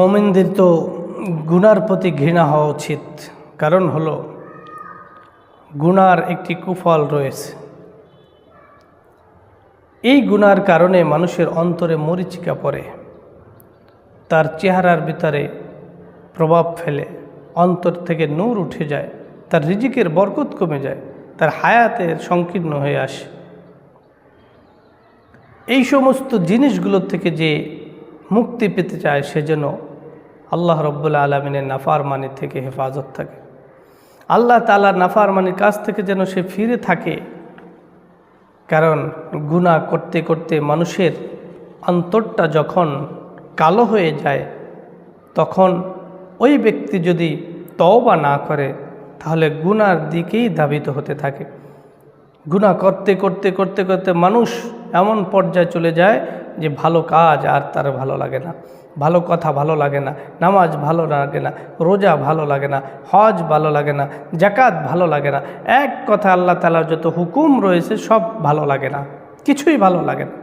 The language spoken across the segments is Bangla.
মোমিনদের তো গুনার প্রতি ঘৃণা হওয়া উচিত। কারণ হলো, গুনার একটি কুফল রয়েছে। এই গুনার কারণে মানুষের অন্তরে মরিচিকা পড়ে। তার চেহারার ভিতরে প্রভাব ফেলে, অন্তর থেকে নূর উঠে যায়, তার রিজিকের বরকত কমে যায়, তার হায়াতের সংকীর্ণ হয়ে আসে। এই সমস্ত জিনিসগুলোর থেকে যে মুক্তি পেতে চায় সেজন্য আল্লাহ রব্বুল্লা আলমিনের নাফার মানি থেকে হেফাজত থাকে। আল্লাহ তালার নাফার মানির কাছ থেকে যেন সে ফিরে থাকে। কারণ গুণা করতে করতে মানুষের অন্তরটা যখন কালো হয়ে যায়, তখন ওই ব্যক্তি যদি তওবা না করে, তাহলে গুনার দিকেই ধাবিত হতে থাকে। গুণা করতে করতে করতে করতে মানুষ এমন পর্যায়ে চলে যায় যে ভালো কাজ আর তার ভালো লাগে না। ভালো কথা ভালো লাগে না, নামাজ ভালো লাগে না, রোজা ভালো লাগে না, হজ ভালো লাগে না জাকাত ভালো লাগে না, এক কথা আল্লাহ তালার যত হুকুম রয়েছে সব ভালো লাগে না, কিছুই ভালো লাগে না।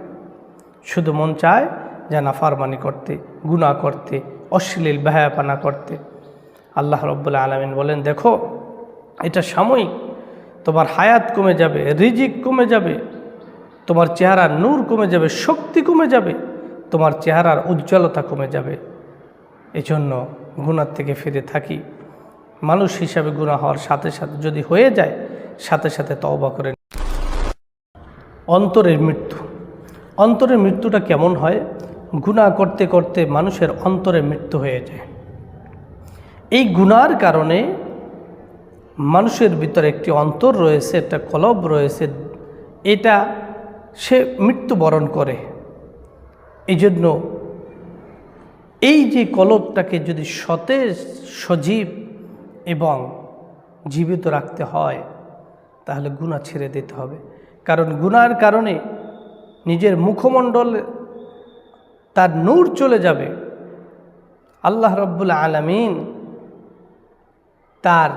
শুধু মন চায় যে না নাফারমানি করতে গুণা করতে, অশ্লীল বেহায়াপানা করতে। আল্লাহ রব্বুল্লা আলমিন বলেন, দেখো, এটা সাময়িক, তোমার হায়াত কমে যাবে, রিজিক কমে যাবে, তোমার চেহারা নূর কমে যাবে, শক্তি কমে যাবে তোমার চেহারার উজ্জ্বলতা কমে যাবে। এজন্য গুণার থেকে ফিরে থাকি। মানুষ হিসাবে গুণা হওয়ার সাথে সাথে যদি হয়ে যায়, সাথে সাথে তওবা করে অন্তরের মৃত্যু। অন্তরের মৃত্যুটা কেমন হয়? গুণা করতে করতে মানুষের অন্তরে মৃত্যু হয়ে যায়। এই গুনার কারণে মানুষের ভিতরে একটি অন্তর রয়েছে, একটা কলব রয়েছে। এটা সে মৃত্যুবরণ করে। এই জন্য এই যে কলবটাকে যদি সতেজ, সজীব এবং জীবিত রাখতে হয়, তাহলে গুণা ছেড়ে দিতে হবে। কারণ গুনার কারণে নিজের মুখমণ্ডল, তার নূর চলে যাবে। আল্লাহ রব্বুল আলমিন তার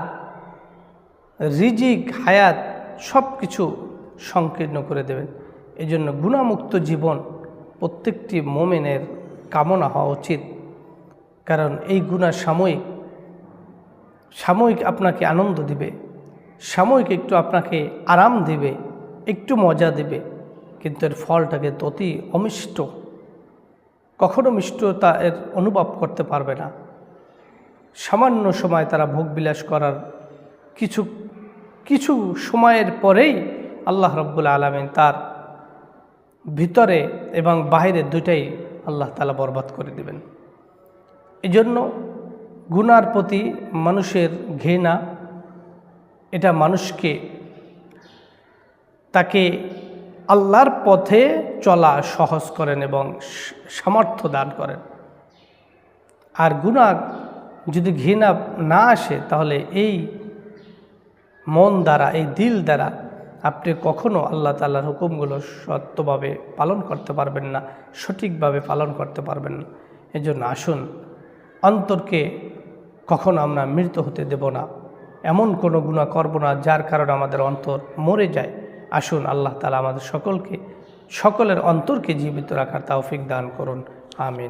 রিজিক, হায়াত সব কিছু সংকীর্ণ করে দেবেন। এই জন্য গুণামুক্ত জীবন প্রত্যেকটি মোমেনের কামনা হওয়া উচিত। কারণ এই গুণা সাময়িক সাময়িক আপনাকে আনন্দ দিবে, সাময়িক একটু আপনাকে আরাম দিবে, একটু মজা দিবে। কিন্তু এর ফলটাকে অতি অমিষ্ট, কখনো মিষ্টতা এর অনুভব করতে পারবে না। সামান্য সময় তারা ভোগবিলাস করার কিছু কিছু সময়ের পরেই আল্লাহ রব্বুল আলমিন তার ভিতরে এবং বাহিরে দুইটাই আল্লাহ তালা বরবাদ করে দেবেন। এই জন্য গুনার প্রতি মানুষের ঘৃণা, এটা মানুষকে তাকে আল্লাহর পথে চলা সহজ করেন এবং সামর্থ্য দান করেন। আর গুণা যদি ঘৃণা না আসে, তাহলে এই মন দ্বারা, এই দিল দ্বারা আপনি কখনও আল্লাহ তাল্লাহর হুকুমগুলো সত্যভাবে পালন করতে পারবেন না, সঠিকভাবে পালন করতে পারবেন না। এজন্য আসুন, অন্তরকে কখনো আমরা মৃত হতে দেব না। এমন কোনো গুণা করব না যার কারণে আমাদের অন্তর মরে যায়। আসুন, আল্লাহ তালা আমাদের সকলকে, সকলের অন্তরকে জীবিত রাখার তৌফিক দান করুন। আমিন।